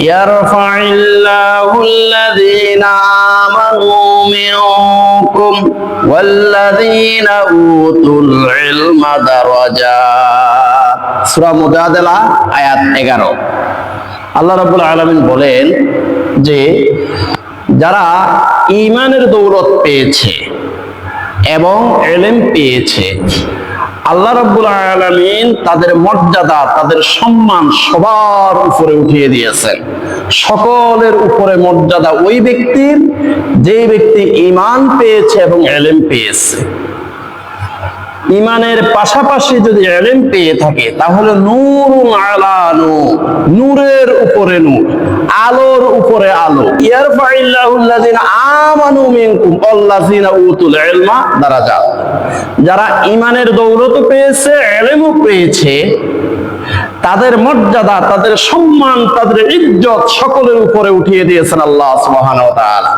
يرفع الله الذين آمنوا منكم والذين أوتوا العلم درجات সূরা মুজাদালা আয়াত 11 আল্লাহ রাব্বুল আলামিন বলেন যে যারা ঈমানের দৌলত পেয়েছে এবং এলেম পেয়েছে আল্লাহ রব্বুল আলামিন তাদের মর্যাদা, তাদের সম্মান সবার উপরে উঠিয়ে দিয়েছেন। সকলের উপরে মর্যাদা ওই ব্যক্তির যে ব্যক্তি ইমান পেয়েছে এবং এলেম পেয়েছে। ইমানের পাশাপাশি যদি এলেম পেয়ে থাকে, তাহলে নূরুন আলা নূর। নূরের উপরে নূর, আলোর উপরে আলো। ইয়ারফাইল্লাহুল্লাযিনা আমানু মিনকুম, আল্লাযিনা উতুল ইলমা দারাজাত যারা ইমানের দৌলত পেয়েছে, এলেমও পেয়েছে, তাদের মর্যাদা, তাদের সম্মান, তাদের ইজ্জত সকলের উপরে উঠিয়ে দিয়েছেন আল্লাহ সুবহানাহু ওয়া তাআলা।